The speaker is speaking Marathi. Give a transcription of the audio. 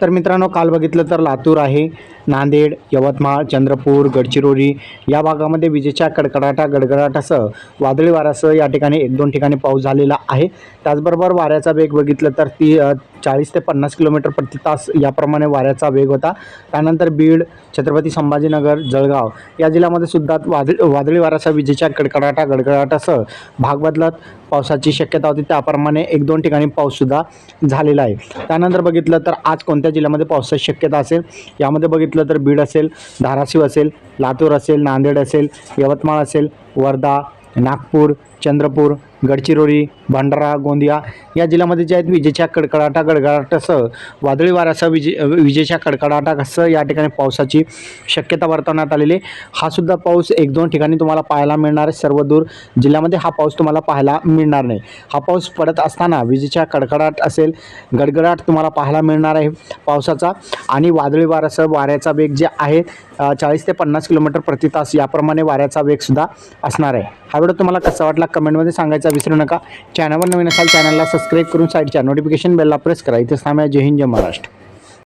तर मित्रांनो काल बघितलं तर लातूर आहे. नांदेड यवतमाळ चंद्रपूर गडचिरोली या भागामध्ये विजेच्या कडकडाटा गडगडाटासह वादळी वाऱ्यासह या ठिकाणी एक दोन ठिकाणी पाऊस झालेला आहे. त्याचबरोबर वाऱ्याचा वेग बघितलं तर ती चाळीस ते पन्नास किलोमीटर प्रति तास याप्रमाणे वाऱ्याचा वेग होता. त्यानंतर बीड छत्रपती संभाजीनगर जळगाव या जिल्ह्यामध्ये सुद्धा वादळ वादळी वाऱ्यासह विजेच्या कडकडाटा गडगडाटासह भाग बदलत पावसाची शक्यता होती. त्याप्रमाणे एक दोन ठिकाणी पाऊससुद्धा झालेला आहे. त्यानंतर बघितलं तर आज कोणत्या जिल्ह्यामध्ये पावसाची शक्यता असेल? यामध्ये बघितलं तर बीड असेल धाराशिव असेल लातूर असेल नांदेड असेल यवतमाळ असेल वर्धा नागपूर चंद्रपूर गडचिरोली भंडारा गोंदिया या जिल्ह्यामध्ये जे आहेत विजेच्या कडकडाटा गडगडाटासह वादळी वाऱ्यासह विजे विजेच्या कडकडाटासह या ठिकाणी पावसाची शक्यता वर्तवण्यात आलेली आहे. हा सुद्धा पाऊस एक दोन ठिकाणी तुम्हाला पाहायला मिळणार आहे. सर्व दूर जिल्ह्यामध्ये हा पाऊस तुम्हाला पाहायला मिळणार नाही. हा पाऊस पडत असताना विजेच्या कडकडाट असेल गडगडाट तुम्हाला पाहायला मिळणार आहे पावसाचा. आणि वादळी वाऱ्यासह वाऱ्याचा वेग जे आहे चाळीस ते पन्नास किलोमीटर प्रति तास याप्रमाणे वाऱ्याचा वेगसुद्धा असणार आहे. हा व्हिडिओ तुम्हाला कसा वाटला कमेंटमध्ये सांगायचा विसरू नका. चॅनलवर नवीन असाल चॅनलला सबस्क्राईब करून साईडच्या नोटिफिकेशन बेलला प्रेस करा. इथे थांबा. जय हिंद जय महाराष्ट्र.